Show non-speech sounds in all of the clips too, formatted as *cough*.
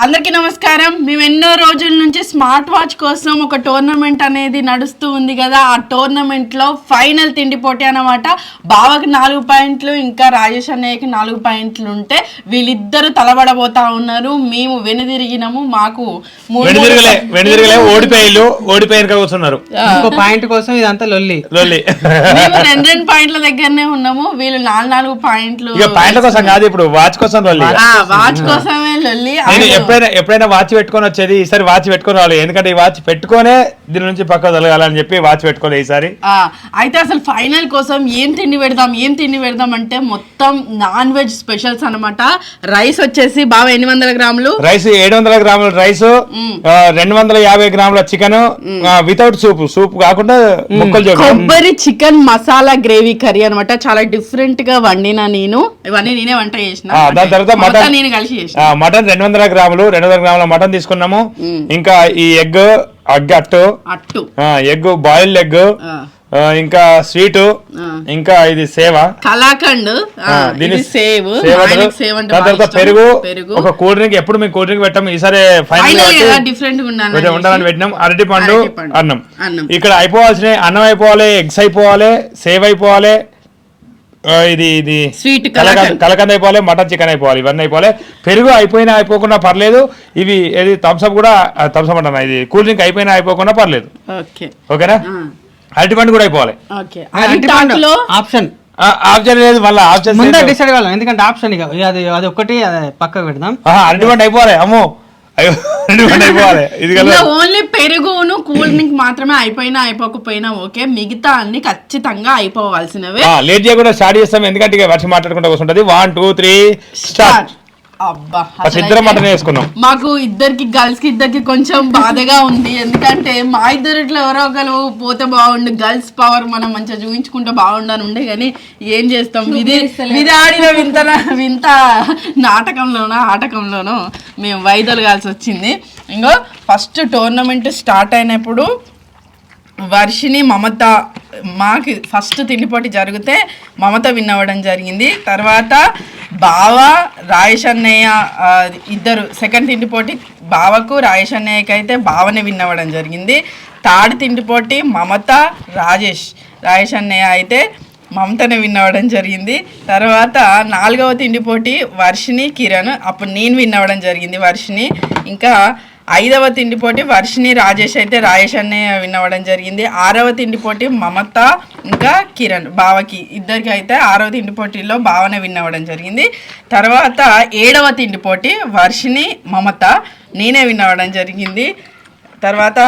అందరికీ నమస్కారం. మేము ఎన్నో రోజుల నుంచి స్మార్ట్ వాచ్ కోసం ఒక టోర్నమెంట్ అనేది నడుస్తూ ఉంది కదా. ఆ టోర్నమెంట్లో ఫైనల్ తిండి పోటీ అన్నమాట. బావకి నాలుగు పాయింట్లు ఇంకా రాజేష్ అన్నయ్యకి నాలుగు పాయింట్లు ఉంటే వీళ్ళిద్దరు తలబడబోతా ఉన్నారు. మేము వెనుదిరిగినాము. మాకు కూర్చున్నారు. పాయింట్ కోసం ఇదంతా లొల్లి. లొల్లి. మేము రెండు రెండు పాయింట్ల దగ్గరనే ఉన్నాము. వీళ్ళు నాలుగు నాలుగు పాయింట్లు పాయింట్ల కోసం కాదు ఇప్పుడు వాచ్ కోసం లొల్లి. ఇక. ఆ, వాచ్ కోసమే లొల్లి. ఎప్పుడైనా ఎప్పుడైనా వాచ్ పెట్టుకొని వచ్చేది ఈసారి వాచ్ పెట్టుకొని రావాలి ఎందుకంటే ఈ వాచ్ పెట్టుకొనే దీని నుంచి పక్క తొలగాలని చెప్పి వాచ్ పెట్టుకోలే ఈసారి. అయితే అసలు ఫైనల్ కోసం ఏం తిండి పెడదాం ఏం తిండి పెడదాం అంటే మొత్తం నాన్ వెజ్ స్పెషల్స్ అన్నమాట. రైస్ వచ్చేసి బాగా ఎన్ని వందల గ్రాములు? రైస్ ఏడు వందల గ్రాముల రైస్ రెండు వందల యాభై గ్రాముల చికెన్ వితౌట్ సూప్ సూప్ కాకుండా ముక్కలు కొబ్బరి చికెన్ మసాలా గ్రేవీ కర్రీ అన్నమాట. చాలా డిఫరెంట్గా వండిన నేను. ఇవన్నీ నేనే వంట చేసిన. దాని తర్వాత మటన్. నేను కలిసి మటన్ రెండు వందల గ్రాములు రెండు వందల గ్రాముల మటన్ తీసుకున్నాము. ఇంకా ఈ ఎగ్ అగ్గట్టు అట్టు. ఎగ్ బాయిల్డ్ ఎగ్ ఇంకా స్వీట్. ఇంకా ఇది సేవ. సేవ్. సేవ సేవ్ అంటే దాని బాగా తర్వాత. పెరుగు. ఒక కూల్ డ్రింక్ ఎప్పుడు మేము కూల్ డ్రింక్ పెట్టాము. ఈసారి ఫైనల్ డిఫరెంట్ ఉండాలని పెట్టినాం. అరటి పండు. అన్నం. ఇక్కడ అయిపోవాల్సిన అన్నం అయిపోవాలి ఎగ్స్ అయిపోవాలి సేవ్ అయిపోవాలి. ఇది ఇది. Sweet కలకంద అయిపోవాలి మటన్ చికెన్ అయిపోవాలి ఇవన్నీ అయిపోవాలి. పెరుగు అయిపోయినా అయిపోకుండా పర్లేదు. ఇవి ఇది థమ్స్అప్ కూడా థమ్స్అప్ అంటున్నా ఇది కూల్ డ్రింక్ అయిపోయినా అయిపోకుండా పర్లేదు. ఓకే. ఓకేనా. అరటి పండు కూడా అయిపోవాలి. అరటిపండు ఆప్షన్. ఆ, ఆప్షన్ లేదు మళ్ళీ ఆప్షన్ ముందే డిసైడ్ కావాలి ఎందుకంటే ఆప్షన్ ఇక ఇక అది అది ఒకటి అది పక్కకు పెడదాం. అరటి పండు అయిపోవాలి అమ్మో. అయ్యో. అయిపోవాలి. ఇది ఓన్లీ పెరుగును కూల్ డ్రింక్ మాత్రమే అయిపోయినా అయిపోకపోయినా ఓకే. మిగతా అన్ని ఖచ్చితంగా అయిపోవాల్సినవే. లేట్ చేయకుండా స్టార్ట్ చేస్తాం. ఎందుకంటే ఇక వర్షం మాట్లాడుకుంటూ కూర్చుంటది. వన్ టూ త్రీ స్టార్ట్ అబ్బా ఫస్ట్ ఇద్దరం మటన్ వేసుకున్నాం మాకు ఇద్దరికి గర్ల్స్కి ఇద్దరికి కొంచెం బాధగా ఉంది. ఎందుకంటే మా ఇద్దరిట్లో ఎవరో ఒకరు పోతే బాగుండు గర్ల్స్ పవర్ మనం మంచిగా చూపించుకుంటే బాగుండని ఉండే కానీ ఏం చేస్తాం? విధి విధి ఆడిన వింత వింత నాటకంలోనో ఆటకంలోనో మేము వైదొలగాల్సి వచ్చింది. ఇంకో ఫస్ట్ టోర్నమెంట్ స్టార్ట్ అయినప్పుడు వర్షిని మమత మాకి ఫస్ట్ తిండిపోటీ జరిగితే మమత విన్ అవ్వడం జరిగింది. తర్వాత బావ రాయేష్ అన్నయ్య ఇద్దరు సెకండ్ తిండిపోటీ బావకు రాయేష్ అన్నయ్యకి అయితే బావనే విన్ అవ్వడం జరిగింది. థర్డ్ తిండిపోటీ మమత రాజేష్ రాయేష్ అన్నయ్య అయితే మమతనే విన్ అవ్వడం జరిగింది. తర్వాత నాలుగవ తిండిపోటీ వర్షిని కిరణ్ అప్పుడు నేను విన్ అవ్వడం జరిగింది వర్షిని ఇంకా ఐదవ తిండిపోటీ వర్షిని రాజేష్ అయితే రాజేష్ అనే వినవడం జరిగింది. ఆరవ తిండిపోటీ మమత ఇంకా కిరణ్ బావకి. ఇద్దరికి అయితే ఆరవ తిండిపోటీలో పోటీలో భావన విన్నవడం జరిగింది. తర్వాత ఏడవ తిండిపోటీ వర్షిని మమత. నేనే విన్నవడం జరిగింది. తర్వాత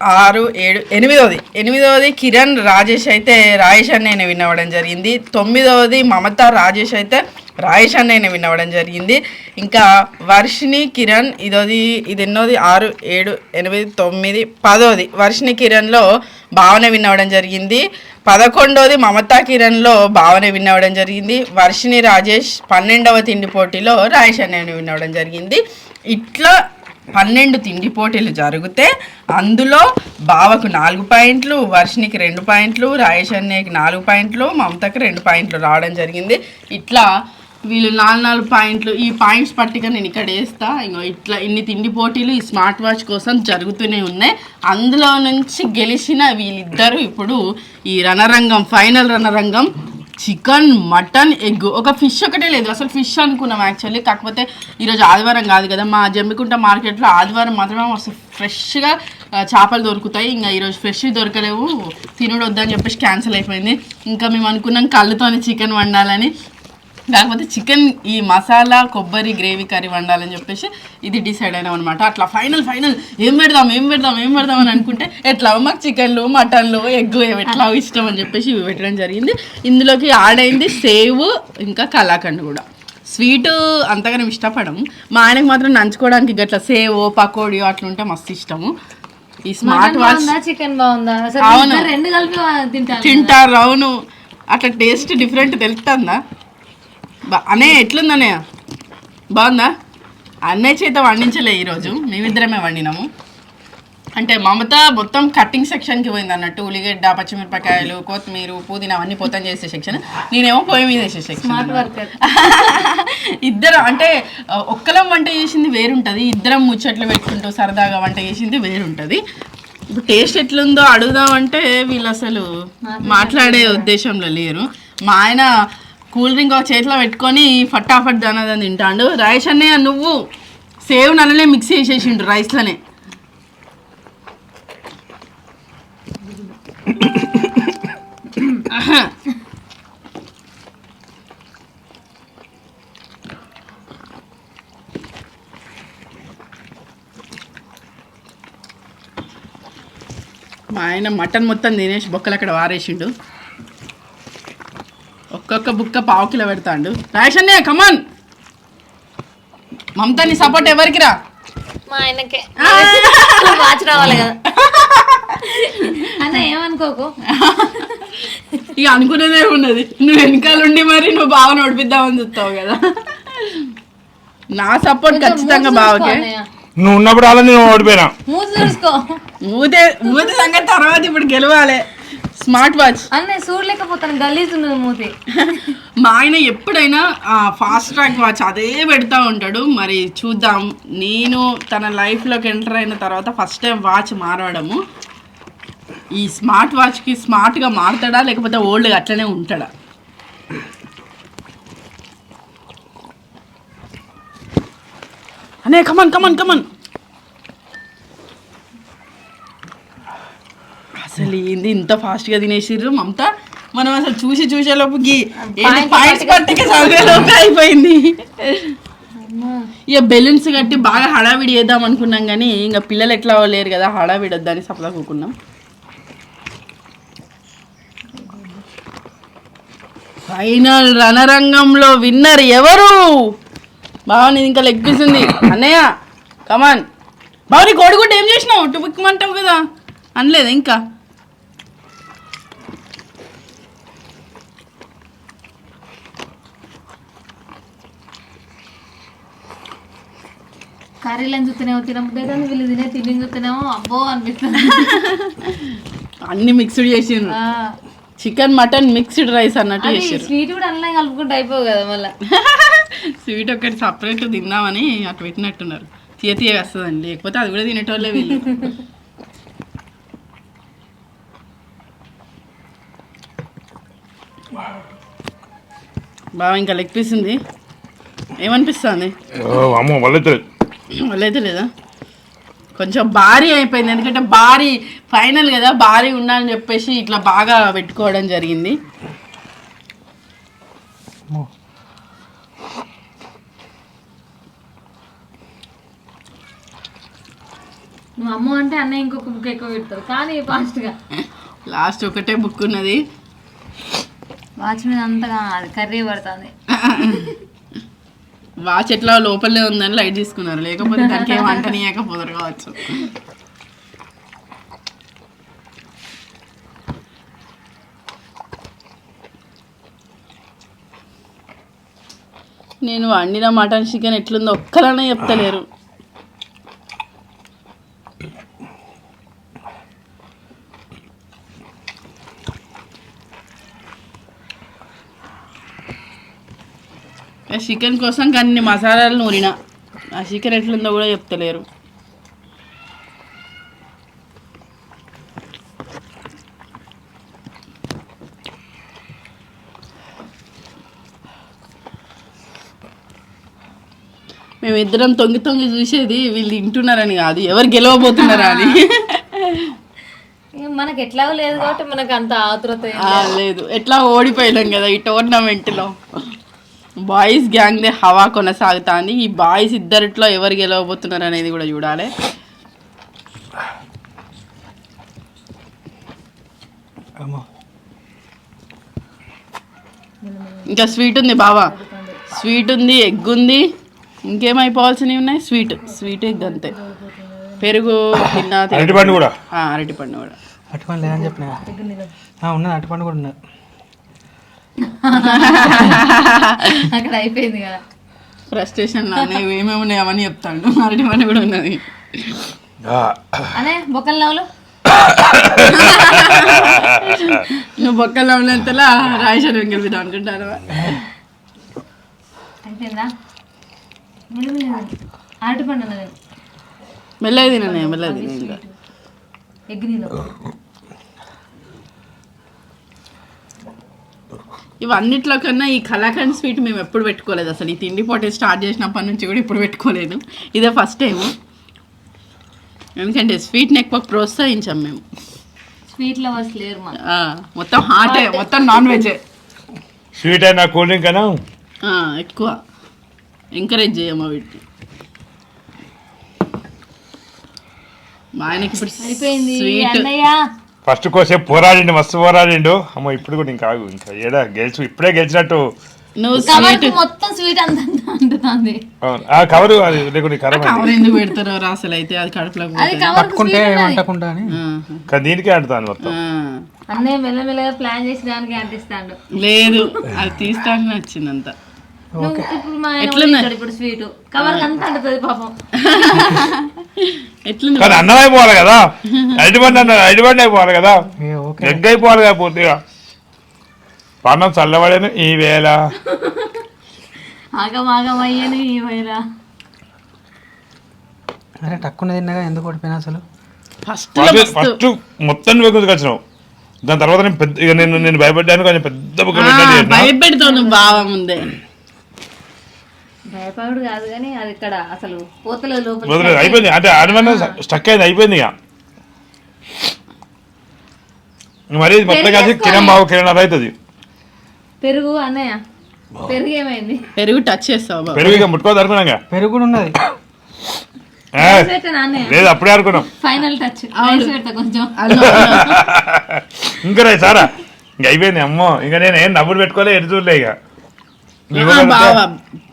ఆరు ఏడు ఎనిమిదవది. ఎనిమిదవది కిరణ్ రాజేష్ అయితే రాయేష్ అన్నయ్యని వినవడం జరిగింది. తొమ్మిదవది మమత రాజేష్ అయితే రాయేష్ అన్నయ్యని వినవడం జరిగింది. ఇంకా వర్షిణి కిరణ్ ఇదోది ఇది ఎన్నోది ఆరు ఏడు ఎనిమిది తొమ్మిది పదోది వర్షిణి కిరణ్లో భావన వినవడం జరిగింది. పదకొండవది మమతా కిరణ్లో భావన వినవడం జరిగింది. వర్షిణి రాజేష్ పన్నెండవ తిండి పోటీలో రాయేష్ అన్నయ్యని వినవడం జరిగింది. ఇట్లా పన్నెండు తిండి పోటీలు జరిగితే అందులో బావకు నాలుగు పాయింట్లు వర్షినికి రెండు పాయింట్లు రాయేష్ అన్నయ్యకి నాలుగు పాయింట్లు మమతకి రెండు పాయింట్లు రావడం జరిగింది. ఇట్లా వీళ్ళు నాలుగు నాలుగు పాయింట్లు ఈ పాయింట్స్ పట్టిక నేను ఇక్కడ వేస్తా. ఇంకో ఇట్లా ఇన్ని తిండి పోటీలు ఈ స్మార్ట్ వాచ్ కోసం జరుగుతూనే ఉన్నాయి. అందులో నుంచి గెలిచిన వీళ్ళిద్దరూ ఇప్పుడు ఈ రణరంగం ఫైనల్ రణరంగం చికెన్ మటన్ ఎగ్. ఒక ఫిష్ ఒకటే లేదు. అసలు ఫిష్ అనుకున్నాం యాక్చువల్లీ. కాకపోతే ఈరోజు ఆదివారం కాదు కదా. మా జమ్మికుంట మార్కెట్లో ఆదివారం మాత్రమే మస్తు ఫ్రెష్గా చేపలు దొరుకుతాయి. ఇంకా ఈరోజు ఫ్రెష్ దొరకలేవు. తినుడు వద్దని చెప్పేసి క్యాన్సిల్ అయిపోయింది. ఇంకా మేము అనుకున్నాం కళ్ళతోని చికెన్ వండాలని. కాకపోతే చికెన్ ఈ మసాలా కొబ్బరి గ్రేవీ కర్రీ వండాలని చెప్పేసి ఇది డిసైడ్ అయినాం అనమాట అట్లా ఫైనల్ ఫైనల్. ఏం పెడదాం ఏం పెడదాం ఏం పెడదాం అని అనుకుంటే ఎట్లా మాకు చికెన్లు మటన్లు ఎగ్ ఎట్లా ఇష్టం అని చెప్పేసి ఇవి పెట్టడం జరిగింది. ఇందులోకి యాడ్ అయింది సేవ్ ఇంకా కలాకండ్ కూడా. స్వీట్ అంతగానే ఇష్టపడము. మా ఆయనకు మాత్రం నంచుకోవడానికి గట్ల సేవ్ పకోడీ అట్లా ఉంటే మస్తు ఇష్టము. ఈ స్మార్ట్ వాచ్ చికెన్ బాగుందా? అవును. రెండు కలిపి తింటారు అవును. అట్లా టేస్ట్ డిఫరెంట్ తెలుస్తుందా బా అన్నయ్య ఎట్లుంది అన్నయ్య బాగుందా? అన్నయ్య చేత వండించలే ఈరోజు. మేమిద్దరమే వండినాము. అంటే మమత మొత్తం కట్టింగ్ సెక్షన్కి పోయింది అన్నట్టు. ఉల్లిగడ్డ పచ్చిమిరపకాయలు కొత్తిమీర పుదీనా అవన్నీ పొతం చేసే సెక్షన్. నేనేమో పొయ్యి మీద వేసే సెక్షన్. *laughs* ఇద్దరం అంటే ఒక్కలం వంట చేసింది వేరుంటది. ఇద్దరం ముచ్చట్లు పెట్టుకుంటూ సరదాగా వంట చేసింది వేరుంటది. ఇప్పుడు టేస్ట్ ఎట్లుందో అడుగుదామంటే వీళ్ళు అసలు మాట్లాడే ఉద్దేశంలో లేరు. మా ఆయన కూల్ డ్రింక్ ఒక చేతిలో పెట్టుకొని ఫటాఫట్ దానదని తింటాడు. రైస్ అన్నయ్య నువ్వు సేవ్ నల్లనే మిక్స్ చేసేసిండు రైస్లోనే. మా ఆయన మటన్ మొత్తం తినేసి బొక్కలు అక్కడ వారేసిండు. ఒక్కొక్క బుక్క పావు కిలో పెడతాండు. రాయషన్నే కమాన్ మమతా నీ సపోర్ట్ ఎవరికి రా? మా ఆయనకే. వాచ్ రావాలి కదా. అన్న ఏమనుకోకు? ఇక అనుకునేదే ఉన్నది. నువ్వు వెనకాలండి మరి నువ్వు బాగా నడిపిద్దామని చూస్తావు కదా. నా సపోర్ట్ ఖచ్చితంగా బావకే. నువ్వు ఉన్నప్పుడు అలా నేను ఓడిపోయినా. మూతే సంగతి తర్వాత ఇప్పుడు గెలవాలి. Smart watch. అన్న చూడలేకపోతాను. గలీజ్ ఉన్నది మూతి *laughs* మా ఆయన ఎప్పుడైనా ఫాస్ట్ ట్రాక్ వాచ్ అదే పెడతా ఉంటాడు. మరి చూద్దాం. నేను తన లైఫ్లోకి ఎంటర్ అయిన తర్వాత ఫస్ట్ టైం వాచ్ మారడము. ఈ స్మార్ట్ వాచ్కి స్మార్ట్గా మారుతాడా లేకపోతే ఓల్డ్గా అట్లనే ఉంటాడా? అనే కమన్ కమన్ కమన్ అసలు ఏంది ఇంత ఫాస్ట్గా తినేసిర్రు? మమత మనం అసలు చూసి చూసే లోపుకి పాయింట్స్ పట్టుకే అయిపోయింది. ఇక బెలూన్స్ కట్టి బాగా హడావిడి చేద్దాం అనుకున్నాం కానీ ఇంకా పిల్లలు ఎట్లా లేరు కదా హడావిడి వద్దని సప్లా కూకున్నాం ఫైనల్ రణరంగంలో విన్నర్ ఎవరు? బావ నీది ఇంకా లెగ్ పీస్ ఉంది. అన్నయ్య కమాన్ బావ నీ కోడిగుడ్డ ఏం చేసినావు? టుబుక్మంటావు కదా? అనలేదు ఇంకా? కర్రీలను చూస్తేనేమో తినబుద్దే కానీ వీళ్ళు తినే తిండి చూస్తేనేమో అబ్బో అనిపిస్తుంది. అన్ని మిక్స్డ్ చేసిండ్రు. ఆ, చికెన్ మటన్ మిక్స్డ్ రైస్ అన్నట్టు చేసారు స్వీట్ కూడా అన్నీ కలుపుకుంటే అయిపోవు కదా మళ్ళీ. స్వీట్ ఒకటి సపరేట్ తిందామని అటు పెట్టినట్టున్నారు. తీయ తీయ వస్తుందండి. లేకపోతే అది కూడా తినేటోళ్ళే వీళ్ళు. బాగా ఇంకా లెగ్ పీస్ ఉంది. ఏమనిపిస్తుంది? ఓ, అమ్మో వాళ్ళిద్దరు వాళ్ళైతే లేదా? కొంచెం భారీ అయిపోయింది. ఎందుకంటే భారీ ఫైనల్ కదా భారీ ఉండాలని చెప్పేసి ఇట్లా బాగా పెట్టుకోవడం జరిగింది. నువ్వు అమ్మ అంటే అన్న ఇంకొక బుక్ ఎక్కువ పెడతారు. కానీ ఫాస్ట్గా. లాస్ట్ ఒకటే బుక్ ఉన్నది. వాచ్ మీద అంతగా కర్రీ పడుతుంది. *laughs* వాచ్ ఎట్లా లోపలే ఉందని లైట్ తీసుకున్నారు. లేకపోతే దానికి ఏం అంటనీయకపోతారు కావచ్చు. నేను వండిన మటన్ చికెన్ ఎట్లుందో ఒక్కలనే చెప్తలేరు. చికెన్ కోసం కొన్ని మసాలాలు నూరిన. ఆ చికెన్ ఎట్లుందో కూడా చెప్తలేరు. మేమిద్దరం తొంగి తొంగి చూసేది వీళ్ళు తింటున్నారని కాదు. ఎవరు గెలవబోతున్నారా అని. *laughs* మనకి ఎట్లాగో లేదు కాబట్టి మనకు అంత ఆతురత లేదు. ఎట్లా ఓడిపోయినాం కదా ఈ టోర్నమెంట్లో. బాయ్స్ గ్యాంగ్ దే హవా కొనసాగుతాంది. ఈ బాయ్స్ ఇద్దరిట్లో ఎవరు గెలవబోతున్నారు అనేది కూడా చూడాలి. ఇంకా స్వీట్ ఉంది బావా. స్వీట్ ఉంది ఎగ్ ఉంది. ఇంకేమైపోవాల్సినవి ఉన్నాయి? స్వీట్. స్వీట్ ఎగ్ అంతే. పెరుగు తిన్నా. అరటిపండు కూడా. అరటిపండు కూడా. అటుపండు లేదని చెప్పిన. ఉన్నది అటుపండు కూడా ఉన్నది. అక్కడ అయిపోయింది కదా. ఫ్రస్ట్రేషన్లో ఏమేమి ఉన్నాయి అవన్నీ చెప్తాడు. అరటిపండు కూడా ఉన్నది. అనే బొక్కల నవ్వులు నువ్వు బొక్కలో ఉన్నంతలా రాయశాను గెలిపిద్దాం అనుకుంటాను అయిపోయిందా? అరటి పండు ఉన్నది. మెల్లగా తిననే మెల్లగా ఎగ్ ఇవన్నిట్లో కన్నా ఈ కలాకండ్ స్వీట్ మేము ఎప్పుడు పెట్టుకోలేదు అసలు. ఈ తిండి పోటీ స్టార్ట్ చేసినప్పటి నుంచి కూడా ఇప్పుడు పెట్టుకోలేదు. ఇదే ఫస్ట్ టైం ఎందుకంటే స్వీట్ని ఎక్కువ ప్రోత్సహించాం మేము. స్వీట్ లవర్స్ లేరు మొత్తం హాటే మొత్తం నాన్ వెజ్ స్వీట్ అయినా కూల్ డ్రింక్ అయినా? ఎక్కువ. ఎంకరేజ్ చేయము వీటిని మా ఆయనకి ఇప్పుడు స్వీట్ ఫస్ట్ కోసేపు పోరాడిండు మస్తు పోరాడిండు. అమ్మో ఇప్పుడు కూడా ఇంకా ఆగు ఇంకా ఏడా గెలిచి ఇప్పుడే గెలిచినట్టు. నువ్వు కవర్ స్వీట్ మొత్తం స్వీట్ అంత అంటుతుంది అవును. ఆ కవరు అది లేకుంటే ఖరాబ్ అయింది. కవర్ ఎందుకు పెడతారో రా అసలు అయితే? అది. కవర్ పట్టుకుంటే ఏమంటకుండా అని. దీనికే అంటుతాను మొత్తం. అన్నయ్య మెల్లమెల్లగా ప్లాన్ చేసి దానికి అంటిస్తాడు. లేదు అది తీస్తాను నచ్చిందంత. ఇప్పుడు మా ఆయన ఎట్లున్నాయి? ఊరిస్తాడు ఇప్పుడు స్వీట్ కవర్ అంతా పాపం. *laughs* కానీ అన్నం అయిపోవాలి కదా. *laughs* అడిబండి అన్న అడిబండి అయిపోవాలి కదా. ఏ, ఓకే. ఎగ్ అయిపోవాలి కదా పూర్తిగా. పానం చల్లబడేను ఈ వేళ. ఆగం ఆగం అయ్యాను ఈ వైరా అరే టక్కున తిన్నగా ఎందుకు ఓడిపోయినా అసలు? ఫస్ట్ ఫస్ట్ మొత్తం నువ్వు గుంజుకు వచ్చినావు. దాని తర్వాత నేను పెద్ద నేను నేను భయపడ్డాను కొంచెం పెద్ద నువ్వు బావ ముందే. భయపడు కాదు కానీ అది ఇక్కడ అసలు పోతలేదు లోపల వదిలేదు అయిపోయింది. అంటే ఆడమన్న స్టక్ అయింది అయిపోయింది ఇక. మరి ఇది మొత్తం కలిసి కిరణ్ బాబు కిరణ్ అవుతుంది. పెరుగు అన్నయ్య పెరుగు ఏమైంది? పెరుగు టచ్ చేస్తావు పెరుగు ఇక ముట్టుకోవద్దు అనుకున్నాగా పెరుగు కూడా ఉన్నది. ఏ, పెట్టాను అన్నయ్య. లేదు అప్పుడే అనుకున్నాం ఫైనల్ టచ్ పెడతా కొంచెం. ఇంకా రే సారా. ఇంక అయిపోయింది అమ్మో. ఇంకా నేను ఏం నవ్వులు పెట్టుకోలే ఎటు చూడలే ఇక.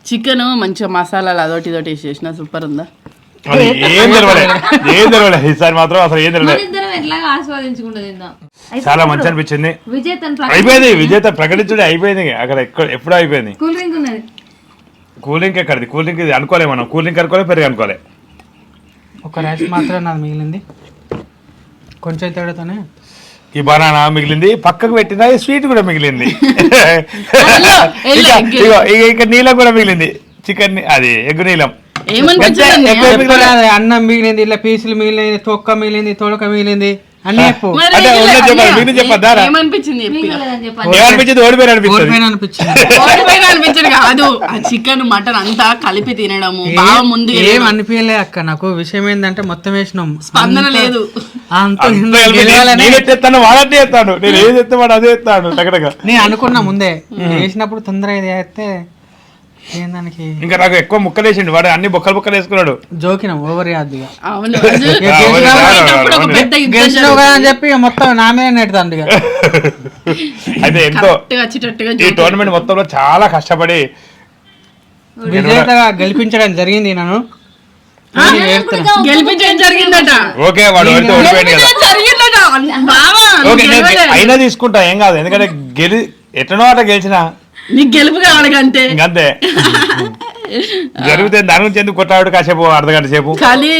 చికెన్ మంచిగా మసాలాలు అదొకటి ఇదొకటి వేసేసిన సూపర్ ఉందా? అది ఏం తెలవలే. ఏం తెలవలే. ఈసారి మాత్రం అసలు ఏం మన తెలవలే. ఇద్దరం ఎట్లాగా ఆస్వాదించుకుంటూ తిందాం. చాలా మంచి అనిపించింది. అయిపోయింది. విజేత ప్రకటించుడే అయిపోయింది. అక్కడ ఎక్కడ ఎప్పుడో అయిపోయింది. కూల్ డ్రింక్ ఉన్నది. కూల్ డ్రింక్ ఎక్కడిది? కూల్ డ్రింక్ ఇది అనుకోలే మనం. కూల్ డ్రింక్ అనుకోలే పెరుగు అనుకోలే. ఒక రైస్ మాత్రమే నాది మిగిలింది. కొంచెం తేడాతోనే ఈ బనానా మిగిలింది పక్కకు పెట్టిన స్వీట్ కూడా మిగిలింది. *laughs* ఇక- నీలం కూడా మిగిలింది. చికెన్ అది ఎగ్ నీలం అన్నం మిగిలింది ఇలా పీసులు మిగిలింది తొక్క మిగిలింది తొడక మిగిలింది. ఏమనిపించింది? అనిపించింది. కాదు. ఆ చికెన్ మటన్ అంతా కలిపి తినడము బాగా ముందు ఏం అనిపించలే అక్క. నాకు విషయం ఏంటంటే మొత్తం వేసినాం. స్పందన లేదు. నేను- అనుకున్నా ముందే. వేసినప్పుడు తొందరగా అయితే ఇంకా నాకు ఎక్కువ ముక్కలు వేసిండు వాడు అన్ని బొక్కలు బొక్కలు వేసుకున్నాడు. జోకినాం ఓవర్ అవును. *laughs* ఒక. పెద్ద యుద్ధం గెలిచినావు కదా అని చెప్పి ఇక మొత్తం నా మీద నెడతాండి ఇక. అయితే ఎంతో కరెక్ట్గా వచ్చేటట్టుగా ఈ టోర్నమెంట్ మొత్తంలో చాలా కష్టపడి విజేతగా గెలిపించడం జరిగింది నన్ను. నేను ఏడుతున్నా. గెలిపించడం జరిగిందట. ఓకే వాడు ఓడితే ఓడిపోయాడు కదా. గెలిపించడం జరిగిందట. బావా నువ్వు ఓకే నేను గెలవలే. అయినా తీసుకుంటా ఏం కాదు. ఎందుకంటే గెలి ఎట్లనో అట్లా గెలిచిన నీకు గెలుపు కావాలి అంతే ఇంకంతే. *laughs* జరిగితే దాని గురించి ఎందుకు కొట్టాడు కాసేపు అర్ధ గంట సేపు.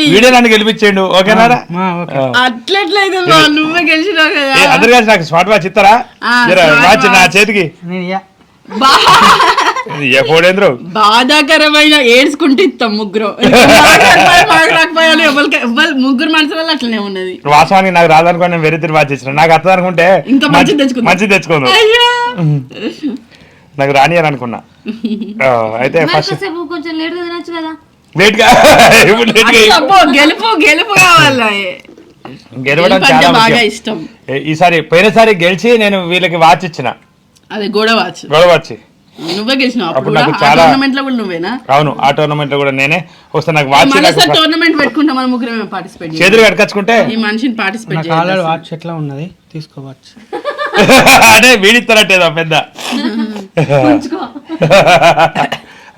వీడియో నన్ను గెలిపించేయండు. ఓకేనారా ఆ, ఓకే. అట్లెట్లయితే బా, నువ్వే గెలిచినావు కదా. ఏ, అందరు కలిసి నాకు స్మార్ట్ వాచ్ ఇస్తారా? వాచ్ నా. చేతికి. ఫోడేంద్రు బాధాకరమైన ఏడ్చుకుంటూ ఇస్తాం ముగ్గురు. ముగ్గురు మనసులలో అట్లనే ఉన్నది. వాస్తవానికి నాకు రాదనుకో నేను వేరే తిరిగి వాచ్ ఇచ్చిన నాకు అర్థం అనుకుంటే ఇంకా మంచిది తెచ్చుకుందాం. మంచిది తెచ్చుకుందాం. నాకు రానియర్ అనుకున్నా. *laughs* ఆ, అయితే ఫస్ట్ కొంచెం లేట్ తినొచ్చు కదా. లేట్గా ఇప్పుడు లేట్గా అట్లా అబ్బో, గెలుపు గెలుపు కావాలి? గెలవడం చాలా బాగా. ఇష్టం. ఈసారి పోయినసారి గెలిచి నేను వీళ్ళకి వాచ్ ఇచ్చిన. అది గొడవ వచ్చు. గొడవ వచ్చి నువ్వే గెలిచినావు. అప్పుడు అప్పుడు కూడా నాకు ఆ చాలా- టోర్నమెంట్లో కూడా నువ్వేనా? అవును ఆ టోర్నమెంట్లో కూడా నేనే. వస్తే నాకు వాచ్ టోర్నమెంట్ పెట్టుకుంటాం మన ముగ్గురమే పార్టిసిపేట్ చేతులు కట్టుకొచ్చుకుంటే ఈ మనిషిని పార్టిసిపేట్ ఆల్రెడీ వాచ్ ఎట్లా ఉన్నది? తీసుకోవచ్చు *laughs* అదే వీడిస్తారట్టేదా పెద్ద.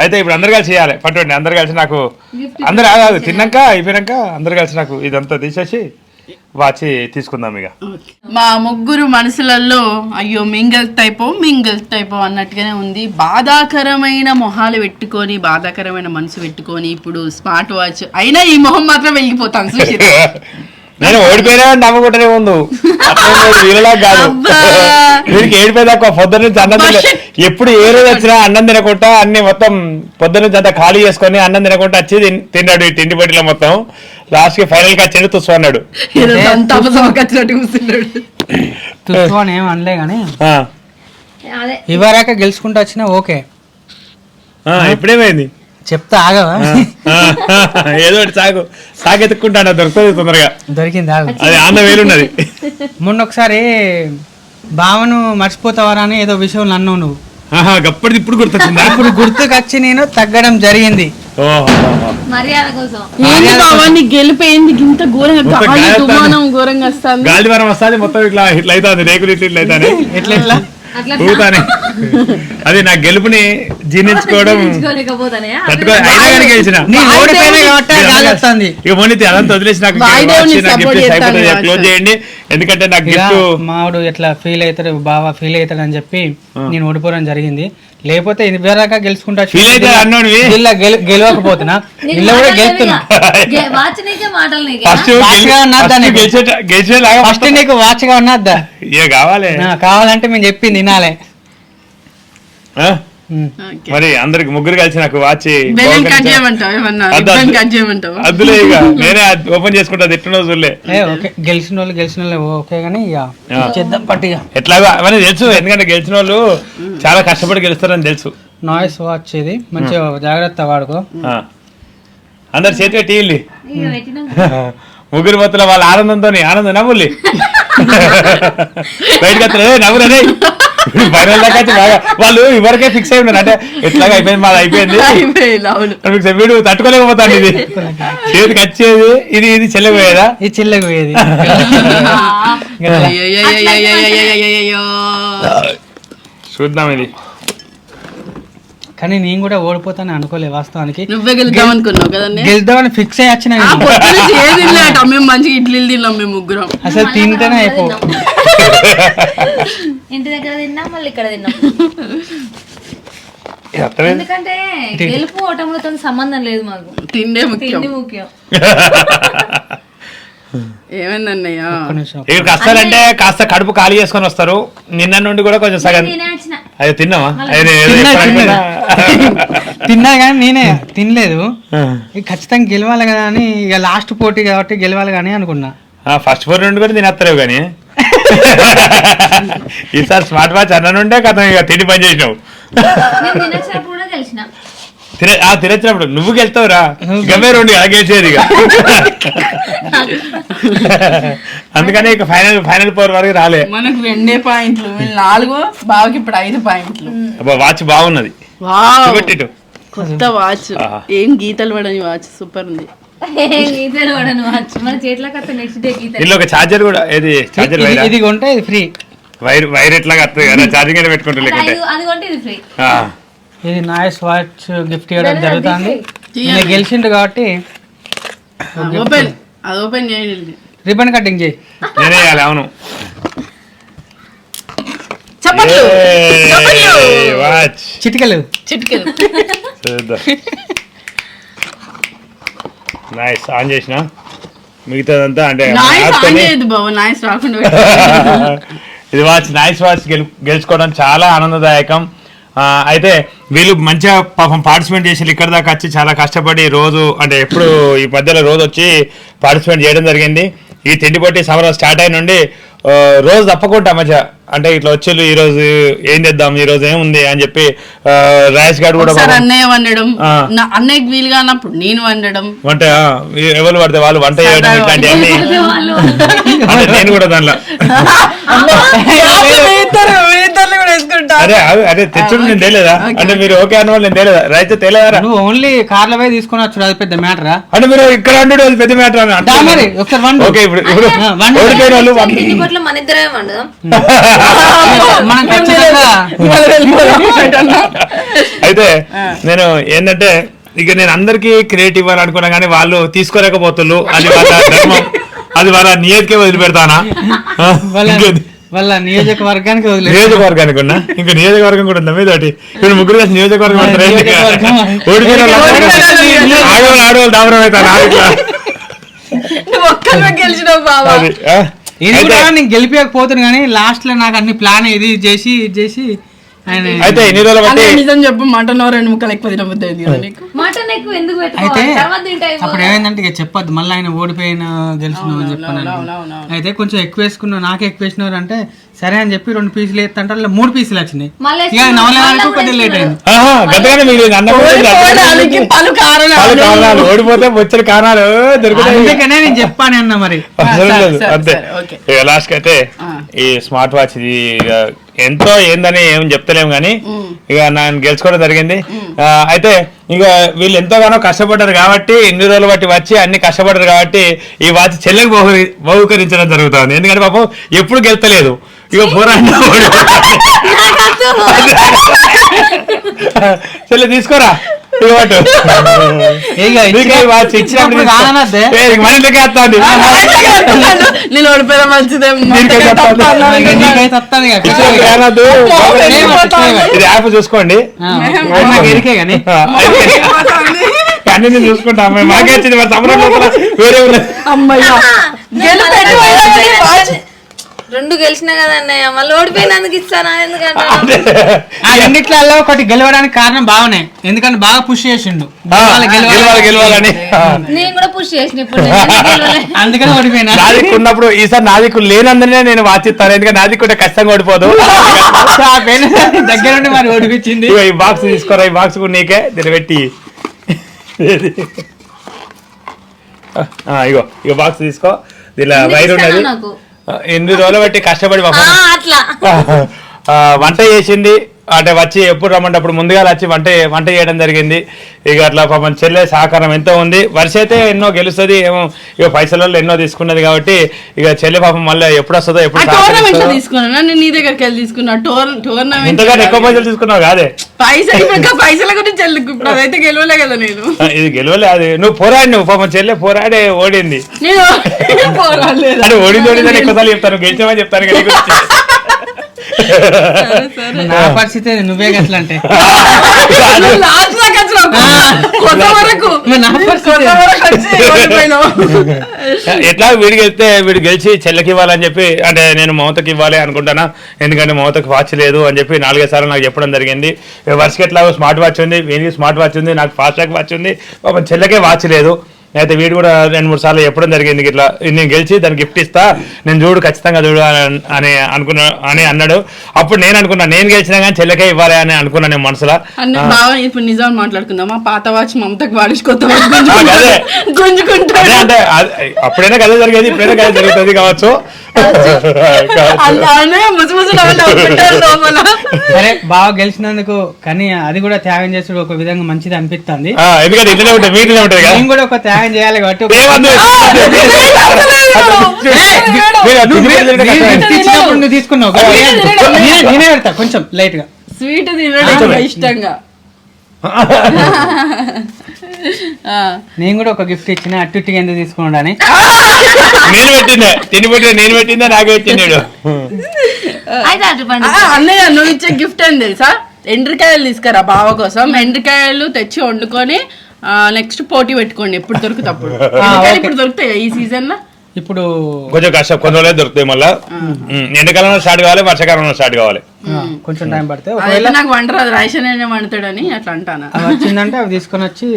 అయితే ఇప్పుడు అందరు కలిసి చేయాలి. పట్టుకోండి అందరు కలిసి నాకు అందరు ఆగాదు తిన్నాక అయిపోయినాక అందరు కలిసి నాకు ఇదంతా తీసేసి వాచ్ తీసుకుందాం ఇక. మా ముగ్గురు మనసులలో అయ్యో మింగల్ టైపో మింగల్ టైపో అన్నట్టుగానే ఉంది. బాధాకరమైన మొహాలు పెట్టుకొని బాధాకరమైన మనసు పెట్టుకొని ఇప్పుడు స్మార్ట్ వాచ్ అయినా ఈ మొహం మాత్రం వెళ్ళిపోతాను *laughs* నేను ఓడిపోయినా నమ్మకుంటూనే లేదు, వీళ్ళలా కాదు. వీరికి ఏడిపోయేదాకా పొద్దున్న నుంచి అన్నం తిన ఎప్పుడు ఏ రోజు వచ్చినా అన్నం తినకుండా అన్ని మొత్తం పొద్దున్న నుంచి అంతా ఖాళీ చేసుకొని అన్నం తినకుండా వచ్చి తిన్- తిన్నాడు ఈ తిండి పొట్టిలో మొత్తం. లాస్ట్కి ఫైనల్కి వచ్చాడు తుస్సు అన్నాడు. తుస్సు అని ఏం అనలే కానీ ఇవరాక గెలుచుకుంటూ వచ్చినా ఓకే. ఆ, ఇప్పుడేమైంది? చెప్తా ఆగవా? ఏదో ఒకటి సాగు సాగెత్తుకుంటాడు దొరుకుతుంది తొందరగా. దొరికింది? ఆగు అది ఆంధ్ర వేలున్నది. మొన్న ఒకసారి భావను మర్చిపోతావరా అని ఏదో విషయం అన్నావు నువ్వు. ఆహా గప్పటిది ఇప్పుడు గుర్తొచ్చిందా? ఇప్పుడు గుర్తుకొచ్చి నేను తగ్గడం జరిగింది. గెలిపోయింది ఇంత ఘోరంగా? మొత్తం గాలి ఘోరంగా వస్తుంది. గాలి వరం వస్తుంది మొత్తం ఇట్లా ఇట్లా అవుతుంది రేకులు ఇట్లా ఇట్లా అవుతానే ఎట్లా ఎట్లా? పూతానే అది నా గెలుపుని జీర్ణించుకోవడం గెలిచిన. ఇక మొన్న అదంతా వదిలేసి నాకు క్లోజ్ చేయండి. ఎందుకంటే నాకు మావుడు ఎట్లా ఫీల్ అవుతాడు బాగా ఫీల్ అవుతాడు అని చెప్పి నేను ఓడిపోవడం జరిగింది. లేకపోతే ఇది వేరేగా గెలుచుకుంటా ఇలా గెలవకపోతున్నా. ఇలా కూడా గెలుతున్నా ఫస్ట్ నీకు కావాలంటే మేము చెప్పింది వినాలే. మరి అందరికి ముగ్గురు కలిసి నాకు వాచి అద్దులే ఇక. *laughs* నేనే ఓపెన్ చేసుకుంటా ఏ ఓకే. గెలిచిన వాళ్ళు గెలిచిన వాళ్ళు. ఓకే కానీ. చేద్దాం ఎట్లాగో అవన్నీ తెలుసు. ఎందుకంటే గెలిచిన వాళ్ళు చాలా కష్టపడి గెలుస్తారని తెలుసు. నాయిస్ వాచ్ ఇది. మంచిగా జాగ్రత్త వాడుకో. ఆ. అందరు ఇక పెట్టినాం. ముగ్గురు మొత్తం వాళ్ళ ఆనందంతో ఆనందం నవ్వుల్లి. *laughs* బయటకు వస్తారు. నవ్వులనే ఫైనల్ దాకా వచ్చి బాగా వాళ్ళు ఇవరకే ఫిక్స్ అయి ఉన్నారు. అంటే ఎట్లాగా అయిపోయింది మాది అయిపోయింది. వీడు తట్టుకోలేకపోతాను ఇది. చేతి కచ్చేది ఇది ఇది చెల్లెపోయేదా? ఇది చెల్లెపోయేది. చూద్దాం ఇది కానీ నేను కూడా ఓడిపోతాను అనుకోలే వాస్తవానికి. నువ్వే గెలుద్దాం అనుకున్నావు కదండి. గెలుద్దామని ఫిక్స్ అయ్యి వచ్చిన ఏది మేము మంచిగా ఇడ్లీలు తిన్నాం మేము ముగ్గురం. అసలు తింటేనే అయిపో ఇంటి దగ్గర తిన్నాం మళ్ళీ ఇక్కడ తిన్నాం ఎందుకంటే గెలుపు ఓటములతో సంబంధం లేదు మాకు. తిండే ముఖ్యం. తిండి ఏమైందన్నయ్య? కాస్త కడుపు ఖాళీ చేసుకొని వస్తారు. నిన్న నుండి కూడా కొంచెం సగం అది తిన్నావా? *laughs* తిన్నా, కానీ నేనే తినలేదు. ఖచ్చితంగా గెలవాలి కదా అని ఇక లాస్ట్ పోటీ కాబట్టి గెలవాలి కానీ అనుకున్నా. ఆ, ఫస్ట్ ఫోర్ నుండి కూడా తినేస్తలేవు కానీ. *laughs* ఈసారి స్మార్ట్ వాచ్ అన్న నుండే కథ ఇక తిండి పని చేసినావు. ఆ తినచ్చినప్పుడు నువ్వు గెలుతావురా. గమే రెండు అలా గెలిచేది ఇక. *laughs* అందుకనే ఇక ఫైనల్ ఫైనల్ ఫోర్ వరకు రాలే. మనకు రెండే పాయింట్లు నాలుగు బావకి ఇప్పుడు ఐదు పాయింట్లు. అబ్బా, వాచ్ బాగున్నది. కొత్త వాచ్. ఏం గీతలు పడని వాచ్ సూపర్ ఉంది. *laughs* గీతలు పడను వాచ్? మన చేతిలోకి వస్తే నెక్స్ట్ డే గీతలు. దీనిలో ఒక ఛార్జర్ కూడా ఏది ఛార్జర్ ఇది- వైర్? ఇది కొంటే ఇది ఫ్రీ వైర్ వైర్ ఎట్లాగా వస్తుంది కదా? ఛార్జింగ్ అయినా పెట్టుకుంటా అది కొంటే ఇది ఫ్రీ ఆ. ఇది నాయిస్ వాచ్ గిఫ్ట్ ఇవ్వడం జరుగుతుంది. నేను గెలిచిండు కాబట్టి ఓపెన్ అది ఓపెన్ చేయండి. రిబ్బన్ కటింగ్ చేయి. నేనే వేయాలి అవును. చెప్పట్లు. చెప్పట్లు. ఏయ్, వాచ్ చిటికలు. చిటికెలు నైస్ ఆన్ చేసిన? మిగతాదంతా అంటే. *laughs* ఇది వాచ్ నైస్ వాచ్ గెలు గెలుచుకోవడం చాలా ఆనందదాయకం. అయితే వీళ్ళు మంచిగా పాపం పార్టిసిపేట్ చేసి ఇక్కడ దాకా వచ్చి చాలా కష్టపడి రోజు అంటే ఎప్పుడు ఈ మధ్యలో రోజు వచ్చి పార్టిసిపేట్ చేయడం జరిగింది. ఈ తిండి పొట్టి సమరం స్టార్ట్ అయిన నుండి రోజు తప్పకుండా మధ్య అంటే ఇట్లా వచ్చి ఈ రోజు ఏం చేద్దాం ఈ రోజు ఏముంది అని చెప్పి రాజేష్ గారు కూడా అన్నయ్య వండడం. అన్నయ్యకి వీలు కానప్పుడు నేను వండడం. వంట ఎవరు పడితే వాళ్ళు వంట చేయడం ఇట్లాంటివన్నీ. నేను కూడా దానిలో కూడా వేసుకుంటా అదే అదే అదే తెచ్చుడు నేను తెలియదా అంటే మీరు ఓకే అన్న వాళ్ళు నేను తెలియదా రైతు తెలియదా నువ్వు ఓన్లీ కార్ల పోయి తీసుకొని వచ్చు అది పెద్ద మ్యాటరా అంటే మీరు ఇక్కడ అండు అది పెద్ద మ్యాటర్ అని. మరి ఒకసారి వండు. ఓకే ఇప్పుడు ఇప్పుడు. ఓడిపోయిన వాళ్ళు మన ఇద్దరే వండుదాం. *laughs* మనం ఖచ్చితంగా అయితే నేను ఏంటంటే ఇక నేను అందరికీ క్రియేట్ ఇవ్వాలనుకున్నా కానీ వాళ్ళు తీసుకోలేకపోతున్నారు అది వాళ్ళ ధర్మం. *laughs* అది వాళ్ళ నియతికే వదిలిపెడతానా? వాళ్ళ నియోజకవర్గానికి వదిలేదు నియోజకవర్గానికి ఉన్నా? ఇంకా నియోజకవర్గం కూడా ఉందా? మీదోటి ఇప్పుడు ముగ్గురు కలిసి నియోజకవర్గం. ఓడిపోయిన ఆడవాళ్ళు ఆడవాళ్ళు దాబరం అవుతారు? నాలుగులా. నువ్వు ఒక్కరివే గెలిచినావు బాబా అది ఆ? ఇది కూడా అయితే- నేను గెలిపించకపోతుంది కానీ లాస్ట్లో నాకు అన్ని ప్లాన్ ఇది చేసి ఇది చేసి అయితే ఎన్ని రోజులు బట్టి నిజం చెప్పు మటన్ రెండు ముక్కలు ఎక్కువ మటన్ ఎక్కువ ఎందుకు అయితే అప్పుడు ఏమైందంటే ఇక చెప్పొద్దు మళ్ళీ ఆయన ఓడిపోయిన గెలిచిన అని చెప్పాను. అయితే కొంచెం ఎక్కువ వేసుకున్నావు నాకే ఎక్కువ వేసినారు అంటే సరే అని చెప్పి రెండు పీసులు ఎత్తంటే అందులో మూడు పీసులు వచ్చినాయి. ఇక కొద్దిగా లేట్ అయింది ఓడిపోతే వచ్చిన కారణాలు దొరుకుతాయి. అందుకనే నేను చెప్పాను అన్న మరి. అంతే. లాస్ట్ అయితే. ఈ స్మార్ట్ వాచ్ ఇది ఎంతో ఏందని ఏం చెప్తలేము కానీ ఇక నేను గెలుచుకోవడం జరిగింది. అయితే ఇక వీళ్ళు ఎంతోగానో కష్టపడ్డారు కాబట్టి ఇన్ని రోజులు బట్టి వచ్చి అన్ని కష్టపడ్డారు కాబట్టి ఈ వాచ్ చెల్లెకి బహు బహుకరించడం జరుగుతుంది. ఎందుకంటే పాపం ఎప్పుడు గెలుతలేదు. ఇక పోరాడిన *laughs* చెల్లె తీసుకోరా? నేను ఓడిపోయిన మంచిదే. యాప్ చూసుకోండి. కానీ. నేను చూసుకుంటా అమ్మాయి. మాకే వచ్చింది మరి? తమరా లోపల వేరే రెండు గెలిచినా కదా అన్నయ్య? మళ్ళీ ఓడిపోయినందుకు ఇస్తానా? ఎందుకంటే. ఆ రెండిట్లలో ఒకటి గెలవడానికి కారణం బావనే. ఎందుకంటే బాగా పుష్ చేసిండు. గెలవాలి, గెలవాలి గెలవాలి. గెలవాలని. నేను కూడా పుష్ చేసిన ఇప్పుడు నేను ఎందుకు గెలవలే? అందుకని ఓడిపోయినా. నా దిక్కు ఉన్నప్పుడు ఈసారి నా దిక్కు లేనందునే నేను వాచిస్తాను. ఎందుకంటే నా దిక్కు ఉంటే ఖచ్చితంగా ఓడిపోదు. ఆ పెన్ దగ్గర నుండి మరి ఓడిపించింది. ఇగో ఈ బాక్స్ తీసుకోరా? ఈ బాక్స్ కూడా నీకే. దీన్ని పెట్టి. ఆ, ఇగో ఇగో బాక్స్ తీసుకో. దీనిలో వైర్ ఇస్తానో ఉన్నది. నాకు? ఎన్ని రోజులు బట్టి కష్టపడి అట్లా. *laughs* వంట చేసింది. అంటే వచ్చి ఎప్పుడు రమ్మంటే అప్పుడు ముందుగా వచ్చి వంట వంట చేయడం జరిగింది. ఇక అట్లా పాపం చెల్లె సహకారం ఎంతో ఉంది. వరుస అయితే ఎన్నో గెలుస్తుంది. ఏమో ఇక పైసలలో ఎన్నో తీసుకున్నది కాబట్టి ఇక చెల్లె పాపం మళ్ళీ ఎప్పుడు వస్తుందో ఎప్పుడు నీ దగ్గరికి వెళ్ళి తీసుకున్నా. టోర్నమెంట్ ఇంతగానే ఎక్కువ పైసలు తీసుకున్నావు కాదే? పైసలు పైసల గురించి వెళ్ళి ఇప్పుడు అదైతే గెలవలే కదా నేను. ఇది గెలవలే అది నువ్వు పోరాడి నువ్వు పాపం చెల్లె పోరాడే ఓడింది. ఓడింది ఓడింది అని ఎక్కువసార్లు చెప్తాను గెలిచామని చెప్తాను. నా పరిస్థితి నువ్వే గట్లా అంటే. ఎట్లా వీడికి వెళ్తే వీడు గెలిచి చెల్లెకి ఇవ్వాలని చెప్పి అంటే నేను మమతకి ఇవ్వాలి అనుకుంటానా? ఎందుకంటే మమతకి వాచ్ లేదు అని చెప్పి నాలుగైదు సార్లు నాకు చెప్పడం జరిగింది. వర్షకి ఎట్లా స్మార్ట్ వాచ్ ఉంది వీనికి స్మార్ట్ వాచ్ ఉంది నాకు ఫాస్ట్ ట్రాక్ వాచ్ ఉంది. పాపం చెల్లెకే వాచ్ లేదు. అయితే వీడు కూడా రెండు మూడు సార్లు చెప్పడం జరిగింది ఇట్లా నేను గెలిచి దానికి గిఫ్ట్ ఇస్తా నేను చూడు ఖచ్చితంగా చూడు అని- అని అనుకున్నా అని అన్నాడు. అప్పుడు నేను అనుకున్నా నేను గెలిచినా కానీ చెల్లెకే ఇవ్వాలి అని అనుకున్నా నేను మనసులో. అన్న బావ ఇప్పుడు నిజం మాట్లాడుకుందాం ఆ పాత వాచ్ మమతకు వాడిచి కొత్త అంటే అప్పుడైనా కదే జరిగేది ఇప్పుడైనా కదే జరుగుతుంది కావచ్చు. సరే బాగా గెలిచినందుకు కానీ అది కూడా త్యాగం చేసుడు ఒక విధంగా మంచిది అనిపిస్తుంది ఆ, ఎందుకంటే ఇంటనే ఉంటుంది ఇంటనే ఉంటుంది నేను కూడా ఒక త్యాగం చేయాలి? కాబట్టి నువ్వు తీసుకున్నావు. నేనే పెడతా. కొంచెం లైట్గా స్వీట్ తినడం ఇష్టంగా. ఆ. *laughs* నేను కూడా ఒక గిఫ్ట్ ఇచ్చిన. అట్టు ఇట్టుగా ఎందుకు తీసుకున్నాడు అని. నేను పెట్టిందే తిని పెట్టిన నేను పెట్టిందే. నాకే ఆ, అన్నయ్య నువ్వు ఇచ్చే గిఫ్ట్ ఏం తెలుసా? ఎండ్రికాయలు తీసుకురా బావ కోసం. ఎండ్రికాయలు తెచ్చి వండుకొని నెక్స్ట్ పోటీ పెట్టుకోండి ఎప్పుడు దొరుకుతా అప్పుడు. *laughs* ఇప్పుడు దొరుకుతాయి? ఈ సీజన్లో? ఇప్పుడు కొంచెం కష్టం కొన్ని రోజులే దొరుకుతాయి మళ్ళా. ఎండాకాలంలో స్టార్ట్ కావాలి వర్షాకాలంలో స్టార్ట్ కావాలి. కొంచెం టైం పడితే ఒకవేళ నాకు వంట రాదు రైషన్ అయినా వండుతాడని అట్లా అంటాను? వచ్చిందంటే అవి తీసుకొని వచ్చి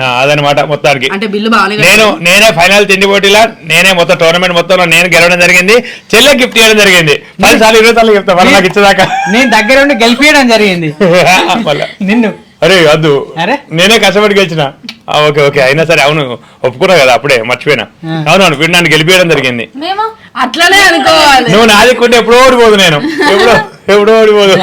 ఆ, అదనమాట మొత్తానికి. అంటే బిల్లు నేను నేనే ఫైనల్ తిండి పోటీలా నేనే మొత్తం టోర్నమెంట్ మొత్తంలో నేను గెలవడం జరిగింది చెల్లె గిఫ్ట్ ఇవ్వడం జరిగింది. పది సార్లు ఇరవై సార్లు చెప్తా నాకు ఇచ్చేదాకా. నేను దగ్గర ఉండి గెలిపియడం జరిగింది. *laughs* నిన్ను. అరే వద్దు అరే? నేనే కష్టపడి గెలిచిన. ఆ, ఓకే ఓకే. అయినా సరే అవును. ఒప్పుకున్నా కదా అప్పుడే. మర్చిపోయినా. ఆ. అవునవును వీడు నన్ను గెలిపించడం జరిగింది. మేము? అట్లనే అనుకోవాలి. నువ్వు నాది కొంటే ఎప్పుడో ఓడిపోదు నేను. ఎప్పుడో ఎప్పుడో ఓడిపోదు.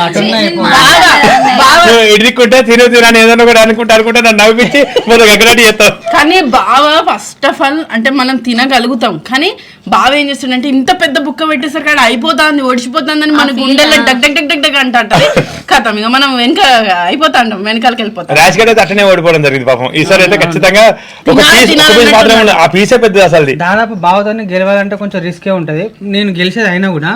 ఇడిదిక్కుంటే తిను తినని ఏదన్నా కూడా అనుకుంటా అనుకుంటే నన్ను నవ్వించి మొదలు ఎక్కడటి చేస్తావు. కానీ బావ ఫస్ట్ ఆఫ్ ఆల్ అంటే మనం తినగలుగుతాం. కానీ బావ ఏం చేస్తుండంటే ఇంత పెద్ద బుక్క పెట్టేసరికి అక్కడ అయిపోతుంది ఓడిచిపోతుందని మన గుండెల్లో డగ్ డగ్ డగ్ డగ్ డగ్ అంటాంటది. కథం. ఇక మనం వెనక అయిపోతా అంటాం వెనకాలకి వెళ్ళిపోతాం. రాజ్ గడ్ అయితే అట్టనే ఓడిపోవడం జరిగింది పాపం. ఈసారి అయితే ఖచ్చితంగా ఒక పీస్ మాత్రమే. ఆ పీసే పెద్దది అసలు దాదాపు బావతోని గెలవాలంటే కొంచెం రిస్కే ఉంటది. నేను గెలిచేది అయినా కూడా.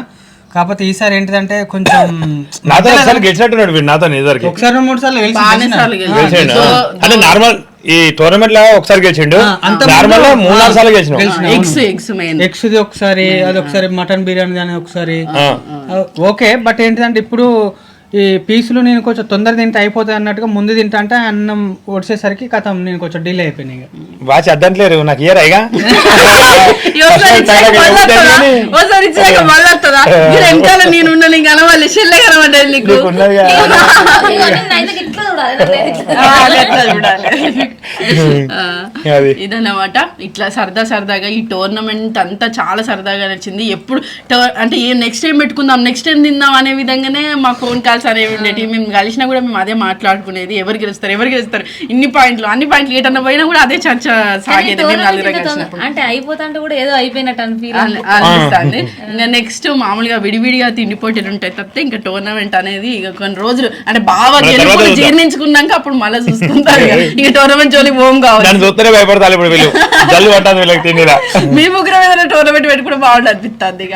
కాకపోతే ఈసారి ఏంటిదంటే కొంచెం *clears throat* నాతో ఒకసారి గెలిచినట్టున్నాడు వీడు నాతో ఇద్దరికి ఒకసారి రెండు మూడు సార్లు గెలిచాడు. అంటే నార్మల్ ఈ టోర్నమెంట్లో ఒకసారి గెలిచిండు. నార్మల్లో మూడు నాలుగు సార్లు గెలిచిన. ఎగ్స్ ఒకసారి అది ఒకసారి మటన్ బిర్యానీ కానీ ఒకసారి. ఓకే బట్ ఏంటిదంటే ఇప్పుడు ఈ పీసులు నేను కొంచెం తొందర తింటే అయిపోతాయి అన్నట్టుగా ముందు తింటా అంటే అన్నం వచ్చేసరికి కథం నేను కొంచెం డిలే అయిపోయినాయి ఇక. బాగా అద్దంట్లేరు నాకు ఇయర్ అయ్యా నేను నీకు. చూడాలి *laughs* *laughs* ఇదన్నమాట. ఇట్లా సరదా సరదాగా ఈ టోర్నమెంట్ అంతా చాలా సరదాగా నచ్చింది ఎప్పుడు టోర్- అంటే ఏ నెక్స్ట్ టైం పెట్టుకుందాం నెక్స్ట్ టైం తిందాం అనే విధంగానే మా ఫోన్ కాల్స్ అనేవి ఉండేవి మేము కలిసినా కూడా మేము అదే మాట్లాడుకునేది. ఎవరు గెలుస్తారు ఎవరు గెలుస్తారు? ఇన్ని పాయింట్లు అన్ని పాయింట్లు ఏటన్నా పోయినా కూడా అదే చర్చ సాగేది మేము నలుగురం కలిసినప్పుడు. అంటే అయిపోతుంటే కూడా ఏదో అయిపోయినట్టు అని ఫీల్ అని- అనిపిస్తుంది ఇంకా నెక్స్ట్ మామూలుగా విడివిడిగా తిండి పోటీలు ఉంటాయి తప్పితే ఇంకా టోర్నమెంట్ అనేది ఇక కొన్ని రోజులు అంటే బాగా మన జీర్ణించుకున్నాక అప్పుడు మళ్ళీ చూసుకుంటారు. ఇక. *laughs* టోర్నమెంట్ జోలికి పోం కావాలి చూస్తేనే భయపడతారు ఇప్పుడు వీళ్ళు. జల్లు పట్టాలి వీళ్ళకి తిండిరా *laughs* మీ ముగ్గురు ఏదైనా టోర్నమెంట్ పెట్టుకుంటే బాగుండు అనిపిస్తుంది ఇక.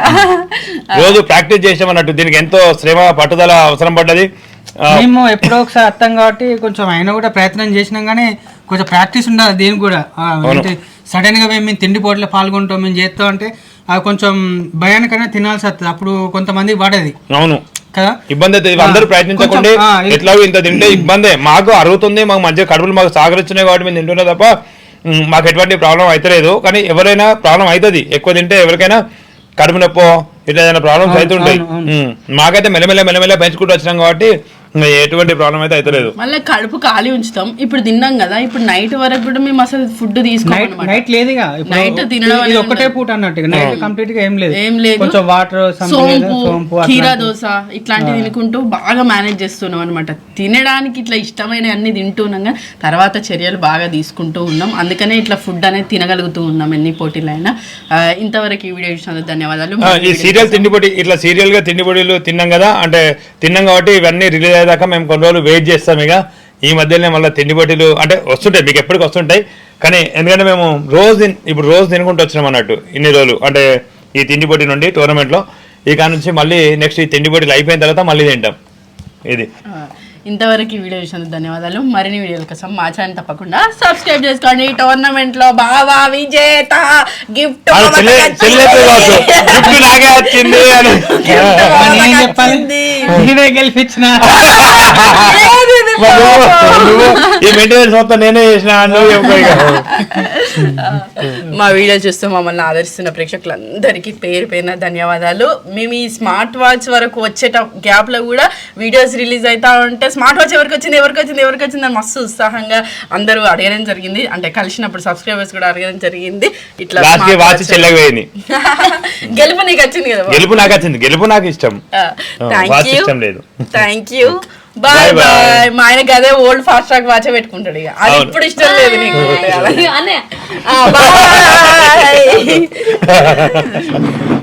*laughs* రోజు ప్రాక్టీస్ చేసాం అన్నట్టు. దీనికి ఎంతో శ్రమ పట్టుదల అవసరం పడ్డది. మేము ఎప్పుడో ఒకసారి అర్థం కాబట్టి కొంచెం అయినా కూడా ప్రయత్నం చేసినాం కానీ కొంచెం ప్రాక్టీస్ ఉండాలి దీనికి కూడా. అంటే సడన్గా మేము తిండి పోటీలో పాల్గొంటాం మేము చేస్తాం అంటే అది కొంచెం భయానికైనా తినాల్సి వస్తుంది. అప్పుడు కొంతమంది పడేది. అవును. కదా? ఇబ్బంది అయితే అందరూ ప్రయత్నించకుండా ఎట్లా ఇంత తింటే ఇబ్బందే. మాకు అరుగుతుంది మాకు మధ్య కడుపులు మాకు సాగరిస్తున్నాయి కాబట్టి మేము తింటున్నా తప్ప మాకు ఎటువంటి ప్రాబ్లం అవుతలేదు కానీ ఎవరైనా ప్రాబ్లం అవుతుంది ఎక్కువ తింటే ఎవరికైనా కడుపు నొప్పో ఇట్లా ఏదైనా ప్రాబ్లమ్స్ అవుతుంటాయి మాకైతే మెల్లమెల్ల మెల్లమెల్ల పెంచుకుంటూ వచ్చినాం కాబట్టి ఇంకా ఎటువంటి ప్రాబ్లం అయితే అవుతలేదు మళ్ళీ కడుపు ఖాళీ ఉంచుతాం. ఇప్పుడు తిన్నాం కదా ఇప్పుడు నైట్ వరకు కూడా మేము అసలు ఫుడ్ నైట్ తీసుకోమన్నమాట. నైట్ లేదు ఇక. ఇప్పుడు నైట్ తినడం ఇది ఒకటే పూట అన్నట్టు నైట్ కంప్లీట్గా ఏం లేదు. ఏం లేదు. కొంచెం వాటర్ సోంపు సోంపు కీరా దోశ ఇట్లాంటివి తినుకుంటూ బాగా మేనేజ్ చేస్తున్నాం అనమాట తినడానికి ఇట్లా ఇష్టమైన అన్ని తింటున్నాం కానీ తర్వాత చర్యలు బాగా తీసుకుంటూ ఉన్నాం. అందుకనే ఇట్లా ఫుడ్ అనేది తినగలుగుతూ ఉన్నాం ఎన్ని పోటీలైనా. ఆ, ఇంతవరకు ఈ వీడియో చూసినందుకు ధన్యవాదాలు. ఆ, ఈ సీరియల్ తిండి పొడి ఇట్లా సీరియల్గా తిండి పొడిలు తిన్నాం కదా అంటే తిన్నాం కాబట్టి ఇవన్నీ రిలీజ్ దాకా మేము కొన్ని రోజులు వెయిట్ చేస్తాం ఇక. ఈ మధ్యనే మళ్ళీ తిండి పొడిలు అంటే వస్తుంటాయి మీకు ఎప్పటికి వస్తుంటాయి. కానీ ఎందుకంటే మేము రోజు ఇప్పుడు రోజు తినుకుంటూ వచ్చినాం అన్నట్టు ఇన్ని రోజులు. అంటే ఈ తిండి పొడి నుండి టోర్నమెంట్లో ఇక నుంచి మళ్ళీ నెక్స్ట్ ఈ తిండి పొడిలు అయిపోయిన తర్వాత మళ్ళీ తింటాం. ఇది. ఇంతవరకు ఈ వీడియో చూసినందుకు ధన్యవాదాలు. మరిన్ని వీడియోల కోసం మా ఛానల్ తప్పకుండా సబ్స్క్రైబ్ చేసుకోండి. టోర్నమెంట్లో బాబా విజేత గిఫ్ట్ *laughs* చెప్పాలి? నేనే గెలిపించిన. *laughs* *laughs* నువ్వు- నువ్వు ఈ మెయింటెనెన్స్ మొత్తం నేనే చేసిన నువ్వు చెప్పు ఇక. మా వీడియో చూస్తూ మమ్మల్ని ఆదరిస్తున్న ప్రేక్షకులందరికీ పేరు పేరున ధన్యవాదాలు. మేము ఈ స్మార్ట్ వాచ్ వరకు వచ్చే గ్యాప్లో కూడా వీడియోస్ రిలీజ్ అవుతా ఉంటే స్మార్ట్ వాచ్ ఎవరికి వచ్చింది ఎవరికి వచ్చింది ఎవరికి వచ్చింది అని మస్తు ఉత్సాహంగా అందరూ అడగడం జరిగింది. అంటే కలిసినప్పుడు సబ్స్క్రైబర్స్ కూడా అడగడం జరిగింది. ఇట్లా వాచ్ *laughs* గెలుపు నీకు వచ్చింది కదా గెలుపు నాకు వచ్చింది గెలుపు నాకు ఇష్టం. Thank you thank you bye. Bye మా ఆయనకి అదే ఓల్డ్ ఫాస్ట్ ట్రాక్ వాచే పెట్టుకుంటాడు ఇక. అది. ఇప్పుడు ఇష్టం లేదు నీకు. బాయ్ *laughs* *laughs*